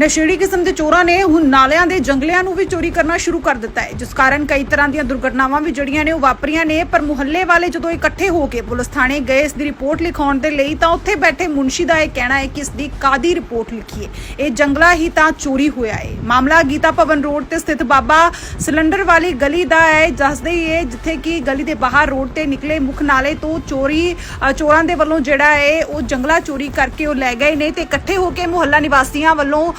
ਨਸ਼ੇੜੀ ਕਿਸਮ ਦੇ ਚੋਰਾਂ ਨੇ ਹੁਣ ਨਾਲਿਆਂ ਦੇ ਜੰਗਲਿਆਂ ਨੂੰ ਵੀ ਚੋਰੀ ਕਰਨਾ ਸ਼ੁਰੂ ਕਰ ਦਿੱਤਾ ਹੈ। ਜਿਸ ਕਾਰਨ ਕਈ ਤਰ੍ਹਾਂ ਦੀਆਂ ਦੁਰਘਟਨਾਵਾਂ ਵੀ ਜੜੀਆਂ ਨੇ, ਉਹ ਵਾਪਰੀਆਂ ਨੇ, ਪਰ ਮੁਹੱਲੇ ਵਾਲੇ ਜਦੋਂ ਇਕੱਠੇ ਹੋ ਕੇ ਪੁਲਿਸ ਥਾਣੇ ਗਏ, ਇਸ ਦੀ ਰਿਪੋਰਟ ਲਿਖਾਉਣ ਦੇ ਲਈ ਤਾਂ ਉੱਥੇ ਬੈਠੇ ਮੁਨਸ਼ੀ ਦਾ ਇਹ ਕਹਿਣਾ ਹੈ ਕਿ ਇਸ ਦੀ ਕਾਦੀ ਰਿਪੋਰਟ ਲਿਖੀਏ ਇਹ ਜੰਗਲਾ ਹੀ ਤਾਂ ਚੋਰੀ ਹੋਇਆ ਹੈ। ਮਾਮਲਾ ਗੀਤਾ ਭਵਨ ਰੋਡ ਤੇ ਸਥਿਤ ਬਾਬਾ ਸਿਲੰਡਰ ਵਾਲੀ ਗਲੀ ਦਾ ਹੈ, ਦੱਸਦੇ ਹੀ ਹੈ ਜਿੱਥੇ ਕਿ ਗਲੀ ਦੇ ਬਾਹਰ ਰੋਡ ਤੇ ਨਿਕਲੇ ਮੁੱਖ ਨਾਲੇ ਤੋਂ ਚੋਰੀ ਚੋਰਾਂ ਦੇ ਵੱਲੋਂ ਜਿਹੜਾ ਹੈ, ਉਹ ਜੰਗਲਾ ਚੋਰੀ ਕਰਕੇ ਉਹ ਲੈ ਗਏ ਨੇ ਤੇ ਇਕੱਠੇ ਹੋ ਕੇ ਮੁਹੱਲਾ ਨਿਵਾਸੀਆਂ ਵੱਲੋਂ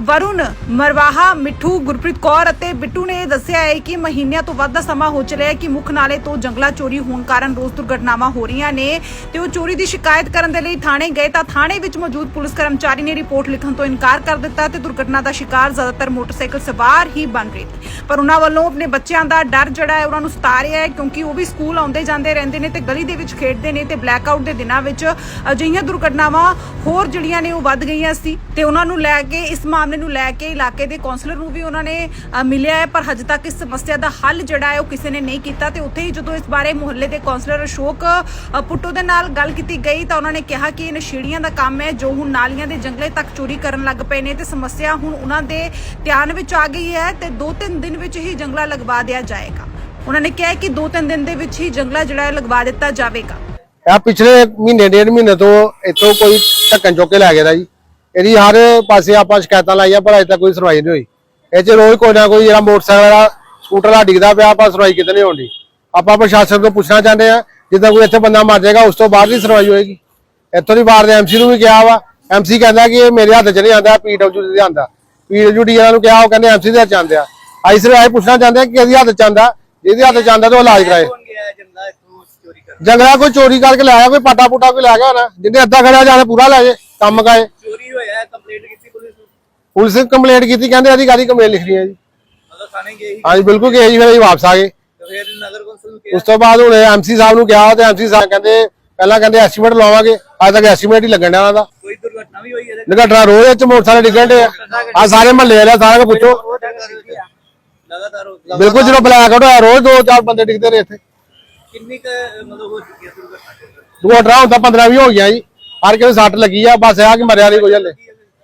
ਵਰੁਣ, ਮਰਵਾਹਾ, ਮਿੱਠੂ, ਗੁਰਪ੍ਰੀਤ ਕੌਰ ਅਤੇ ਬਿੱਟੂ ਨੇ ਦੱਸਿਆ ਹੈ ਕਿ ਮਹੀਨਿਆਂ ਤੋਂ ਵੱਧ ਦਾ ਸਮਾਂ ਹੋ ਚਲਿਆ ਹੈ ਕਿ ਮੁੱਖ ਨਾਲੇ ਤੋਂ ਜੰਗਲਾ ਚੋਰੀ ਹੋਣ ਕਾਰਨ ਰੋਜ਼ ਦੁਰਘਟਨਾਵਾਂ ਹੋ ਰਹੀਆਂ ਨੇ ਤੇ ਉਹ ਚੋਰੀ ਦੀ ਸ਼ਿਕਾਇਤ ਕਰਨ ਦੇ ਲਈ ਥਾਣੇ ਗਏ ਤਾਂ ਥਾਣੇ ਵਿੱਚ ਮੌਜੂਦ ਪੁਲਿਸ ਕਰਮਚਾਰੀ ਨੇ ਰਿਪੋਰਟ ਲਿਖਣ ਤੋਂ ਇਨਕਾਰ ਕਰ ਦਿੱਤਾ ਤੇ ਦੁਰਘਟਨਾ ਦਾ ਸ਼ਿਕਾਰ ਜ਼ਿਆਦਾਤਰ ਮੋਟਰਸਾਈਕਲ ਸਵਾਰ ਹੀ ਬਣ ਰਹੇ ਪਰ ਉਹਨਾਂ ਵੱਲੋਂ ਆਪਣੇ ਬੱਚਿਆਂ ਦਾ ਡਰ ਜਿਹੜਾ ਹੈ ਉਹਨਾਂ ਨੂੰ ਸਤਾ ਰਿਹਾ ਹੈ ਕਿਉਂਕਿ ਉਹ ਵੀ ਸਕੂਲ ਆਉਂਦੇ ਜਾਂਦੇ ਰਹਿੰਦੇ ਨੇ ਤੇ ਗਲੀ ਦੇ ਵਿੱਚ ਖੇਡਦੇ ਨੇ ਤੇ ਬਲੈਕਆਊਟ ਦੇ ਦਿਨਾਂ ਵਿੱਚ ਅਜਿਹੀਆਂ ਦੁਰਘਟਨਾਵਾਂ ਹੋਰ ਜਿਹੜੀਆਂ ਨੇ ਉਹ ਵੱਧ ਗਈਆਂ ਸੀ ਤੇ ਉਹਨਾਂ ਨੂੰ ਲੈ ਕੇ ਇਸ ਮਾਮਲੇ ਨੂੰ ਲੈ ਕੇ ਇਲਾਕੇ ਦੇ ਕੌਂਸਲਰ ਨੂੰ ਵੀ ਉਹਨਾਂ ਨੇ ਮਿਲਿਆ ਹੈ, ਪਰ ਹਜੇ ਤੱਕ ਇਸ ਸਮੱਸਿਆ ਦਾ ਹੱਲ ਜਿਹੜਾ ਹੈ ਉਹ ਕਿਸੇ ਨੇ ਨਹੀਂ ਕੀਤਾ ਤੇ ਉੱਥੇ ਹੀ ਜਦੋਂ ਇਸ ਬਾਰੇ ਮੁਹੱਲੇ ਦੇ ਕੌਂਸਲਰ ਅਸ਼ੋਕ ਪੁੱਟੋ ਦੇ ਨਾਲ ਗੱਲ ਕੀਤੀ ਗਈ ਤਾਂ ਉਹਨਾਂ ਨੇ ਕਿਹਾ ਕਿ ਇਹ ਨਸ਼ੇੜੀਆਂ ਦਾ ਕੰਮ ਹੈ ਜੋ ਹੁਣ ਨਾਲੀਆਂ ਦੇ ਜੰਗਲੇ ਤੱਕ ਚੋਰੀ ਕਰਨ ਲੱਗ ਪਏ ਨੇ ਤੇ ਸਮੱਸਿਆ ਹੁਣ ਉਹਨਾਂ ਦੇ ਧਿਆਨ ਵਿੱਚ ਆ ਗਈ ਹੈ ਤੇ 2-3 ਦਿਨ ਵਿੱਚ ਹੀ ਜੰਗਲਾ ਲਗਵਾ ਦਿਆ ਜਾਏਗਾ। ਉਹਨਾਂ ਨੇ ਕਿਹਾ ਕਿ 2-3 ਦਿਨ ਦੇ ਵਿੱਚ ਹੀ ਜੰਗਲਾ ਜਿਹੜਾ ਲਗਵਾ ਦਿੱਤਾ ਜਾਵੇਗਾ। ਆ ਪਿਛਲੇ ਮਹੀਨੇ, ਡੇਢ ਮਹੀਨੇ ਤੋਂ ਇੱਥੋਂ ਕੋਈ ਢੱਕਣ ਚੁੱਕ ਕੇ ਲੈ ਗਿਆ ਜੀ। ਇਹਦੀ ਹਰ ਪਾਸੇ ਆਪਾਂ ਸ਼ਿਕਾਇਤਾਂ ਲਾਈਆਂ ਪਰ ਅਜੇ ਤੱਕ ਕੋਈ ਸੁਣਵਾਈ ਨਹੀਂ ਹੋਈ। ਇਹ 'ਚ ਰੋਜ਼ ਕੋਈ ਨਾ ਕੋਈ ਜਿਹੜਾ ਮੋਟਰਸਾਈਕਲ ਵਾਲਾ ਸਕੂਟਰ ਵਾਲਾ ਡਿੱਗਦਾ ਪਿਆ ਆਪਾਂ ਸੁਣਵਾਈ ਕਿਤੇ ਨਹੀਂ ਹੋਣੀ ਆਪਾਂ ਪ੍ਰਸ਼ਾਸਨ ਤੋਂ ਪੁੱਛਣਾ ਚਾਹੁੰਦੇ ਆ ਜਿੱਦਾਂ ਕੋਈ ਇੱਥੇ ਬੰਦਾ ਮਰ ਜਾਏਗਾ ਉਸ ਤੋਂ ਬਾਅਦ ਹੀ ਸੁਣਵਾਈ ਹੋਏਗੀ। ਇੱਥੋਂ ਦੀ ਵਾਰ ਦੇ ਐਮਸੀ ਨੂੰ ਵੀ ਕਿਹਾ ਵਾ। ਐਮਸੀ ਕਹਿੰਦਾ ਕਿ ਇਹ ਮੇਰੇ ਹੱਥ 'ਚ ਨਹੀਂ ਆਂਦਾ ਪੀਡਬਲਯੂ ਦੇ ਆਂਦਾ ਪੀਡਬਲਯੂ ਵਾਲਿਆਂ ਨੂੰ ਕਿਹਾ ਉਹ ਕਹਿੰਦੇ ਐਮਸੀ ਦੇ ਹੱਥ 'ਚ ਆਂਦੇ ਆ। ਅਸੀਂ ਸਿਰਫ ਇਹ ਪੁੱਛਣਾ ਚਾਹੁੰਦੇ ਆ ਕਿ ਇਹਦੇ ਹੱਥ 'ਚ ਆਂਦਾ ਜਿਹਦੇ ਹੱਥ 'ਚ ਆਂਦਾ ਤਾਂ ਉਹ ਇਲਾਜ ਕਰਾਏ। ਜੰਗਲਾ ਕੋਈ ਚੋਰੀ ਕਰਕੇ ਲੈ ਆਇਆ ਕੋਈ ਪਾਟਾ ਪੂਟਾ ਕੋਈ ਲੈ ਗਿਆ ਹੋਣਾ ਜਿਹਨੇ ਅੱਧਾ ਖੜਿਆ ਜਾਣੇ ਪੂਰਾ ਲੈ ਜੇ ਕੰਮ ਕਾਏ ਚੋਰੀ ਹੋਇਆ ਕੰਪਲੇਂਟ ਕੀਤੀ ਪੁਲਿਸ ਨੂੰ ਪੁਲਿਸ ਨੇ ਕੰਪਲੇਂਟ ਕੀਤੀ, ਕਹਿੰਦੇ ਅਧਿਕਾਰੀ ਕੰਪਲੇਂਟ ਲਿਖ ਰਹੀ ਹੈ ਜੀ। ਮਤਲਬ ਥਾਣੇ ਗਏ ਸੀ ਹਾਂਜੀ, ਬਿਲਕੁਲ ਕਿ ਜੀ, ਫਿਰ ਅਸੀਂ ਵਾਪਸ ਆ ਗਏ। ਤੇ ਫਿਰ ਨਗਰ ਕੌਂਸਲ ਨੂੰ ਕਿਹਾ ਉਸ ਤੋਂ ਬਾਅਦ ਹੁਣ ਐਮਸੀ ਸਾਹਿਬ ਨੂੰ ਕਿਹਾ ਤੇ ਐਮਸੀ ਸਾਹਿਬ ਕਹਿੰਦੇ, ਪਹਿਲਾਂ ਕਹਿੰਦੇ ਐਸਟੀਮੇਟ ਲਾਵਾਂਗੇ, ਅੱਜ ਤੱਕ ਐਸਟੀਮੇਟ ਹੀ ਲੱਗਣ ਡਿਆ ਉਹਨਾਂ ਦਾ। ਕੋਈ ਦੁਰਘਟਨਾ ਵੀ ਹੋਈ ਇਹਦੇ ਨਿਗਟਣਾ ਰੋਜ਼ ਵਿੱਚ ਮੋਟਰਸਾਈਕਲ ਡਿੱਗਣ ਡੇ ਆ ਸਾਰੇ ਮਹੱਲੇ ਵਾਲੇ ਸਾਰਿਆਂ ਨੂੰ ਪੁੱਛੋ। ਲਗਾਤਾਰ ਹੋ- ਬਿਲਕੁਲ ਜਦੋਂ ਬਲੈਕ ਆਊਟ ਹੋਇਆ, ਰੋਜ਼ ਦੋ ਚਾਰ ਬੰਦੇ ਡਿੱਗਦੇ ਨੇ ਇੱਥੇ। ਕਿੰਨੀ ਕੁ ਮਤਲਬ ਹੋ ਚੁੱਕੀ ਹੈ ਦੁਰਘਟਨਾ ਦੁਰਘਟਨਾ ਹੁੰਦਾ 15 20 ਹੋ ਗਿਆ ਜੀ, ਹਰ ਕਿਸੇ ਨੂੰ ਸੱਟ ਲੱਗੀ ਆ, ਬਸ ਆ ਕਿ ਮਰਿਆ ਨਹੀਂ ਕੋਈ ਹਲੇ।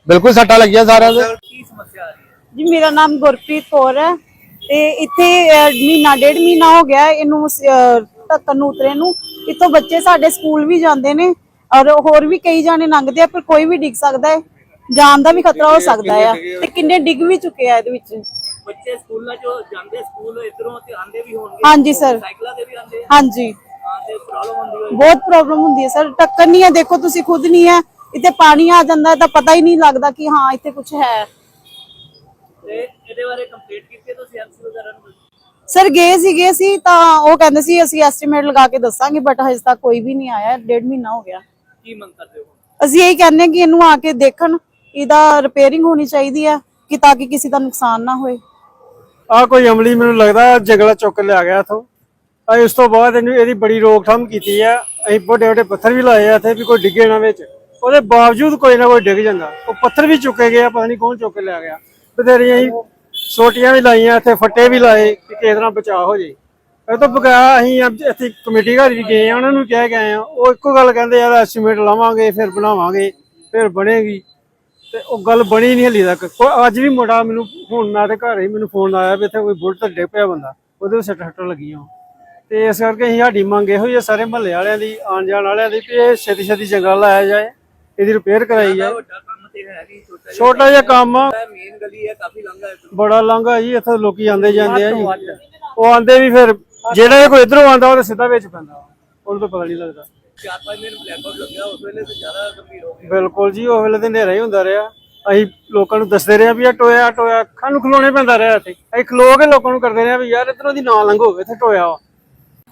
ਬਿਲਕੁਲ ਸੱਟਾਂ ਲੱਗੀਆਂ ਸਾਰਿਆਂ ਦੇ। ਕੀ ਸਮੱਸਿਆ ਆ ਰਹੀ ਹੈ? ਜੀ ਮੇਰਾ ਨਾਮ ਗੁਰਪ੍ਰੀਤ ਕੌਰ ਹੈ ਤੇ ਇੱਥੇ ਅਹ, ਮਹੀਨਾ ਡੇਢ ਮਹੀਨਾ ਹੋ ਗਿਆ ਹੈ ਇਹਨੂੰ ਅਹ, ਢੱਕਣ ਨੂੰ ਉਤਰੇ ਨੂੰ। ਇੱਥੋਂ ਬੱਚੇ ਸਾਡੇ ਸਕੂਲ ਵੀ ਜਾਂਦੇ ਨੇ ਔਰ ਹੋਰ ਵੀ ਕਈ ਜਾਣੇ ਲੰਘਦੇ ਆ ਪਰ ਕੋਈ ਵੀ ਡਿੱਗ ਸਕਦਾ ਹੈ। ਜਾਨ ਦਾ ਵੀ ਖਤਰਾ ਹੋ ਸਕਦਾ ਆ ਤੇ ਕਿੰਨੇ ਡਿੱਗ ਵੀ ਚੁੱਕੇ ਆ ਇਹਦੇ ਵਿੱਚ। ਬੱਚੇ ਸਕੂਲਾਂ ਚੋਂ ਜਾਂਦੇ ਸਕੂਲ ਇਧਰੋਂ ਤੇ ਆਂਦੇ ਵੀ ਹੋਣਗੇ? ਹਾਂਜੀ ਸਰ। ਸਾਈਕਲਾਂ ਤੇ ਵੀ ਆਂਦੇ ਹਾਂਜੀ। ਹਾਂ ਤੇ ਪ੍ਰੋਬਲਮ ਹੁੰਦੀ ਹੋਈ ਬਹੁਤ ਪ੍ਰੋਬਲਮ ਹੁੰਦੀ ਹੈ ਸਰ। ਟੱਕਰ ਨਹੀਂ ਹੈ ਦੇਖੋ ਤੁਸੀਂ ਖੁਦ ਨਹੀਂ ਹੈ। ਇੱਥੇ ਪਾਣੀ ਆ ਜਾਂਦਾ ਹੈ ਤਾਂ ਪਤਾ ਹੀ ਨਹੀਂ ਲੱਗਦਾ ਕਿ ਹਾਂ ਇੱਥੇ ਕੁਝ ਹੈ। ਤੇ ਇਹਦੇ ਬਾਰੇ ਕੰਪਲੀਟ ਕੀਤੀ ਹੈ ਤੁਸੀਂ ਐਮਸੀ ਵਗੈਰਾ ਨੂੰ? ਸਰ ਗਏ ਸੀਗੇ ਸੀ ਤਾਂ ਉਹ ਕਹਿੰਦੇ ਸੀ ਅਸੀਂ ਐਸਟੀਮੇਟ ਲਗਾ ਕੇ ਦੱਸਾਂਗੇ ਬਟ ਹਜੇ ਤੱਕ ਕੋਈ ਵੀ ਨਹੀਂ ਆਇਆ ਡੇਢ ਮਹੀਨਾ ਹੋ ਗਿਆ। ਕੀ ਮੰਗ ਕਰਦੇ ਹੋ? ਅਸੀਂ ਇਹ ਕਹਿੰਦੇ ਹਾਂ ਕਿ ਇਹਨੂੰ ਆ ਕੇ ਦੇਖਣ ਇਹਦਾ ਰਿਪੇਅਰਿੰਗ ਹੋਣੀ ਚਾਹੀਦੀ ਹੈ ਕਿ ਤਾਂ ਕਿ ਕਿਸੇ ਦਾ ਨੁਕਸਾਨ ਨਾ ਹੋਏ। ਆ ਕੋਈ ਅਮਲੀ ਮੈਨੂੰ ਲੱਗਦਾ ਜੰਗਲਾ ਚੁੱਕ ਲਿਆ ਗਿਆ ਇਥੋਂ। ਆ ਇਸ ਤੋਂ ਬਾਅਦ ਇਹਨੂੰ ਇਹਦੀ ਬੜੀ ਰੋਕਥਾਮ ਕੀਤੀ ਆ। ਅਸੀਂ ਵੱਡੇ ਵੱਡੇ ਪੱਥਰ ਵੀ ਲਾਏ ਆ ਇੱਥੇ ਵੀ ਕੋਈ ਡਿੱਗੇ ਨਾ ਵਿੱਚ। ਉਹਦੇ ਬਾਵਜੂਦ ਕੋਈ ਨਾ ਕੋਈ ਡਿੱਗ ਜਾਂਦਾ। ਉਹ ਪੱਥਰ ਵੀ ਚੁੱਕੇ ਗਏ ਆ, ਪਤਾ ਨਹੀਂ ਕੌਣ ਚੁੱਕ ਕੇ ਲੈ ਗਿਆ। ਬਥੇਰੀਆਂ ਹੀ ਸੋਟੀਆਂ ਵੀ ਲਾਈਆਂ, ਇੱਥੇ ਫੱਟੇ ਵੀ ਲਾਏ ਕਿ ਕਿਸੇ ਤਰ੍ਹਾਂ ਬਚਾਅ ਹੋ ਜੇ। ਇਹ ਤੋਂ ਬਗੈਰ ਅਸੀਂ ਇੱਥੇ ਕਮੇਟੀ ਘਰ ਵੀ ਗਏ ਆ, ਉਹਨਾਂ ਨੂੰ ਕਹਿ ਗਏ ਆ, ਉਹ ਇੱਕੋ ਗੱਲ ਕਹਿੰਦੇ ਯਾਰ ਐਸਟੀਮੇਟ ਲਾਵਾਂਗੇ, ਫਿਰ ਬਣਾਵਾਂਗੇ, ਫਿਰ ਬਣੇਗੀ। ਤੇ ਉਹ ਗੱਲ ਬਣੀ ਨਹੀਂ ਹਲੀ ਤੱਕ। ਅੱਜ ਵੀ ਮੁੰਡਾ ਮੈਨੂੰ ਹੁਣ ਮੈਂ ਤੇ ਘਰ ਹੀ ਮੈਨੂੰ ਫੋਨ ਆਇਆ ਵੀ ਇੱਥੇ ਕੋਈ ਬੁਲਟ ਤੇ ਡਿੱਗ ਪਿਆ ਬੰਦਾ, ਉਹਦੇ ਵਿੱਚ ਸੱਟ ਸੱਟਾਂ ਲੱਗੀਆਂ। ਤੇ ਇਸ ਕਰਕੇ ਅਸੀਂ ਸਾਡੀ ਮੰਗ ਇਹੋ ਹੀ ਹੈ ਸਾਰੇ ਮਹੱਲੇ ਵਾਲਿਆਂ ਦੀ ਆਉਣ ਜਾਣ ਵਾਲਿਆਂ ਦੀ ਵੀ ਇਹ ਛੇਤੀ ਛੇਤੀ ਜੰਗਲ ਲਾਇਆ ਜਾਏ। ਇਹਦੀ ਰਿਪੇਅਰ ਕਰਾਈ ਜਾਏ। ਵੱਡਾ ਕੰਮ ਤੇ ਹੈ ਨਹੀਂ ਛੋਟਾ ਜਿਹਾ ਛੋਟਾ ਜਿਹਾ ਕੰਮ ਆ ਮੇਨ ਗਲੀ ਹੈ ਕਾਫੀ ਲੰਘਾ ਹੈ। ਬੜਾ ਲੰਘਾ ਜੀ ਇੱਥੇ ਲੋਕੀ ਆਉਂਦੇ ਜਾਂਦੇ ਆ ਜੀ। ਉਹ ਆਉਂਦੇ ਵੀ ਫਿਰ ਜਿਹੜਾ ਕੋਈ ਇਧਰੋਂ ਆਉਂਦਾ ਉਹ ਤਾਂ ਸਿੱਧਾ ਵਿੱਚ ਪੈਂਦਾ। ਉਹਨੂੰ ਤਾਂ ਪਤਾ ਨਹੀਂ ਲੱਗਦਾ। ਚਾਰ ਪੰਜ ਮਿੰਟ ਬਲੈਕਆਊਟ ਲੱਗਿਆ ਉਸ ਵੇਲੇ ਤੇ ਜ਼ਿਆਦਾ ਗੰਭੀਰ ਹੋ ਗਿਆ ਬਿਲਕੁਲ ਜੀ ਉਹ ਵੇਲੇ ਤੇ ਹਨੇਰਾ ਹੀ ਹੁੰਦਾ ਰਿਹਾ। ਅਸੀਂ ਲੋਕਾਂ ਨੂੰ ਦੱਸਦੇ ਰਹੇ ਵੀ ਆ ਟੋਇਆ ਟੋਇਆ ਅੱਖਾਂ ਨੂੰ ਖਲੋਣੇ ਪੈਂਦਾ ਰਿਹਾ ਇੱਥੇ। ਅਸੀਂ ਖਲੋ ਕੇ ਲੋਕਾਂ ਨੂੰ ਕਰਦੇ ਰਹੇ ਵੀ ਯਾਰ ਇਧਰੋਂ ਦੀ ਨਾ ਲੰਘੋ ਇੱਥੇ ਟੋਇਆ ਵਾ।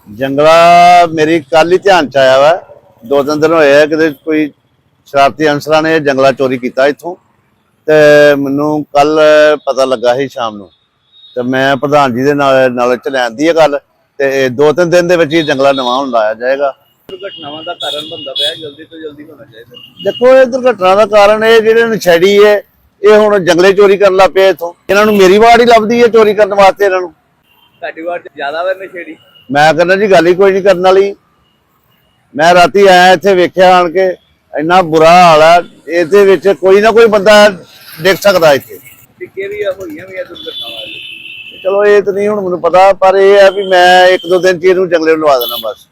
ਜੰਗਲਾ ਮੇਰੀ ਕੱਲ ਹੀ ਧਿਆਨ ਚ ਆਇਆ ਵਾ। ਦੋ ਤਿੰਨ ਦਿਨ ਹੋਏ ਆ ਕਿਤੇ ਕੋਈ ਸ਼ਰਾਰਤੀ ਅਨਸਰਾਂ ਨੇ ਜੰਗਲਾ ਚੋਰੀ ਕੀਤਾ ਇੱਥੋਂ। ਤੇ ਮੈਨੂੰ ਕੱਲ ਪਤਾ ਲੱਗਾ ਸੀ ਸ਼ਾਮ ਨੂੰ। ਤੇ ਮੈਂ ਪ੍ਰਧਾਨ ਜੀ ਦੇ ਨਾਲ ਨਾਲ ਚ ਲੈਂਦੀ ਹੈ ਗੱਲ ਤੇ ਦੋ ਤਿੰਨ ਦਿਨ ਦੇ ਵਿੱਚ ਹੀ ਜੰਗਲਾ ਨਵਾਂ ਹੁਣ ਲਾਇਆ ਜਾਏਗਾ। ਦੁਰਘਟਨਾਵਾਂ ਦਾ ਕਾਰਨ ਬੰਦਾ ਪਿਆ ਜਲਦੀ ਤੋਂ ਜਲਦੀ ਹੋਣਾ ਚਾਹੀਦਾ। ਦੇਖੋ ਇਹ ਦੁਰਘਟਨਾ ਦਾ ਕਾਰਨ ਇਹ ਜਿਹੜੇ ਨਸ਼ੇੜੀ ਹੈ ਇਹ ਹੁਣ ਜੰਗਲੇ ਚੋਰੀ ਕਰਨ ਲੱਗ ਪਏ ਇੱਥੋਂ। ਇਹਨਾਂ ਨੂੰ ਮੇਰੀ ਵਾੜ ਹੀ ਲੱਭਦੀ ਹੈ ਚੋਰੀ ਕਰਨ ਵਾਸਤੇ ਇਹਨਾਂ ਨੂੰ। ਤੁਹਾਡੀ ਵਾਰ ਜ਼ਿਆਦਾ ਵਾ ਨਸ਼ੇੜੀ? ਮੈਂ ਕਹਿੰਦਾ ਜੀ ਗੱਲ ਹੀ ਕੋਈ ਨਹੀਂ ਕਰਨ ਵਾਲੀ। ਮੈਂ ਰਾਤੀ ਆਇਆ ਇੱਥੇ ਵੇਖਿਆ ਆਣ ਕੇ। ਇੰਨਾ ਬੁਰਾ ਹਾਲ ਆ ਇਹਦੇ ਵਿੱਚ ਕੋਈ ਨਾ ਕੋਈ ਬੰਦਾ ਡਿੱਗ ਸਕਦਾ ਇੱਥੇ। ਟਿੱਕੇ ਵੀ ਆ ਹੋਈਆਂ ਵੀ ਆ ਦੁਰਘਟਨਾਵਾਂ ਚਲੋ ਇਹ ਤਾਂ ਨਹੀਂ ਹੁਣ ਮੈਨੂੰ ਪਤਾ ਪਰ ਇਹ ਹੈ ਵੀ ਮੈਂ ਇੱਕ ਦੋ ਦਿਨ ਚ ਇਹਨੂੰ ਜੰਗਲੇ ਨੂੰ ਲਵਾ ਦੇਣਾ ਬਸ।